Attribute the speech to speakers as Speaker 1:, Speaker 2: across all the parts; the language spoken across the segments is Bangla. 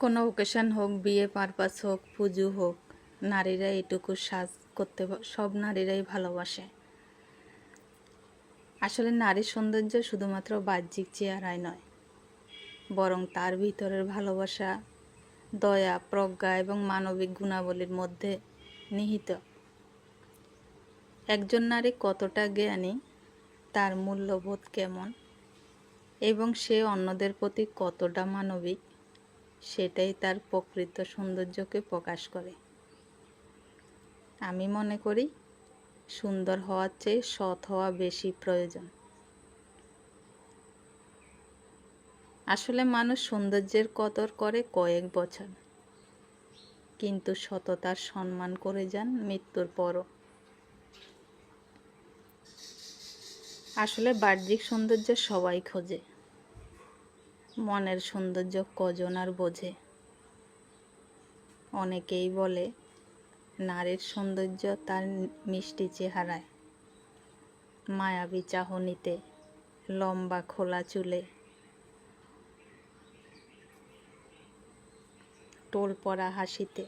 Speaker 1: কোনো ওকেশন হোক, বিয়ে পারপাস হোক, পুজো হোক, নারীরা এটুকু সাজ করতে সব নারীরাই ভালোবাসে। আসলে নারীর সৌন্দর্য শুধুমাত্র বাহ্যিক চেহারায় নয়, বরং তার ভিতরের ভালোবাসা, দয়া, প্রজ্ঞা এবং মানবিক গুণাবলীর মধ্যে নিহিত। একজন নারী কতটা জ্ঞানী, তার মূল্যবোধ কেমন এবং সে অন্যদের প্রতি কতটা মানবিক সেটাই তার প্রকৃত সৌন্দর্যকে প্রকাশ করে। আমি মনে করি, সুন্দর হওয়ার চেয়ে সৎ হওয়া বেশি প্রয়োজন। আসলে মানুষ সৌন্দর্যের কদর করে কয়েক বছর। কিন্তু সততার সম্মান করে যান মৃত্যুর পরও। আসলে বাহ্যিক সৌন্দর্য সবাই খোঁজে। মনের সৌন্দর্য কজন আর বোঝে? অনেকেই বলে, নারীর সৌন্দর্য তার মিষ্টি চেহারায়। মায়াবী চাহনিতে, লম্বা খোলা চুলে। টোল পড়া হাসিতে।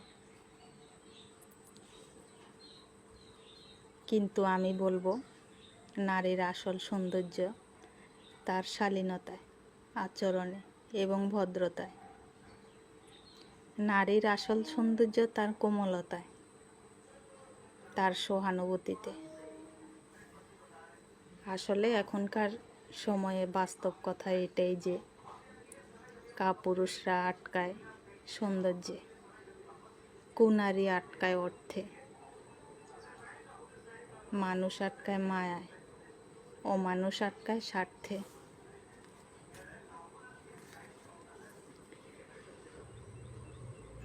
Speaker 1: কিন্তু আমি বলব, নারীর আসল সৌন্দর্য তার শালীনতায়। আচরণে এবং ভদ্রতায়। নারীর আসল সৌন্দর্য তার কোমলতায়, তার সহানুভূতিতে। আসলে এখনকার সময়ে বাস্তব কথা এটাই যে, কাপুরুষরা আটকায় সৌন্দর্যে, কুনারী আটকায় অর্থে। মানুষ আটকায় মায়ায় ও মানুষ আটকায় স্বার্থে।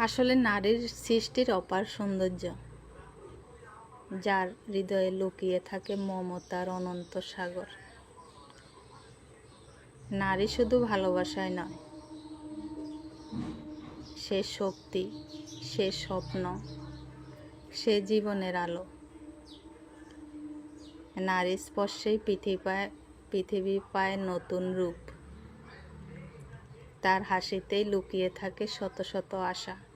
Speaker 1: আসলে নারীর সৃষ্টির অপার সৌন্দর্য, যার হৃদয়ে লুকিয়ে থাকে মমতার অনন্ত সাগর। নারী শুধু ভালোবাসায় নয়, সে শক্তি, সে স্বপ্ন, সে জীবনের আলো। নারী স্পর্শেই পৃথিবী পায় পৃথিবী পায় নতুন রূপ। তার হাসিতেই লুকিয়ে থাকে শত শত আশা।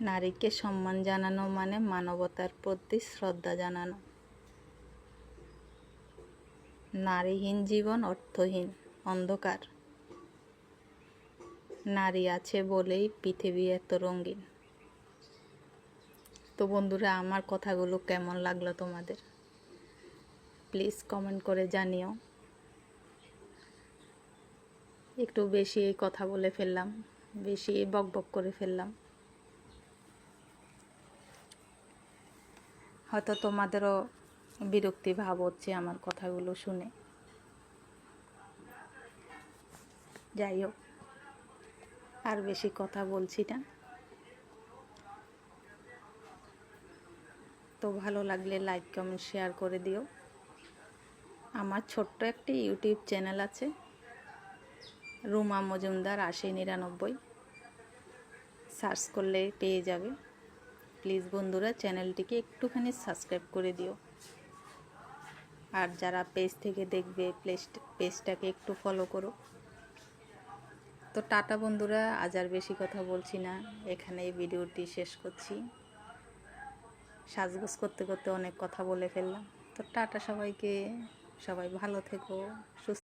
Speaker 1: নারীকে সম্মান জানানো মানে মানবতার প্রতি শ্রদ্ধা জানানো। নারীহীন জীবন অর্থহীন, অন্ধকার। নারী আছে বলেই পৃথিবী এত রঙিন। তো বন্ধুরা, আমার কথাগুলো কেমন লাগল তোমাদের? প্লিজ কমেন্ট করে জানিও। একটু বেশি কথা বলে ফেললাম, বেশি বক বক করে ফেললাম। হয়তো তোমাদেরও বিরক্তি ভাব হচ্ছে আমার কথাগুলো শুনে। যাই হোক, আর বেশি কথা বলছি না। তো ভালো লাগলে লাইক কমেন্ট শেয়ার করে দিও। আমার ছোট্ট একটি ইউটিউব চ্যানেল আছে, রুমা মজুমদার আশি নিরানব্বই। সার্চ করলে পেয়ে যাবে। প্লিজ বন্ধুরা চ্যানেলটিকে একটুখানি সাবস্ক্রাইব করে দিও। আর যারা পেজ থেকে দেখবে পেজটাকে একটু ফলো করো। তো টাটা বন্ধুরা, আজ আর বেশি কথা বলছি না। এখানে এই ভিডিওটি শেষ করছি। সাজগোজ করতে করতে অনেক কথা বলে ফেললাম। তো টাটা সবাইকে। সবাই ভালো থেকো, সুস্থ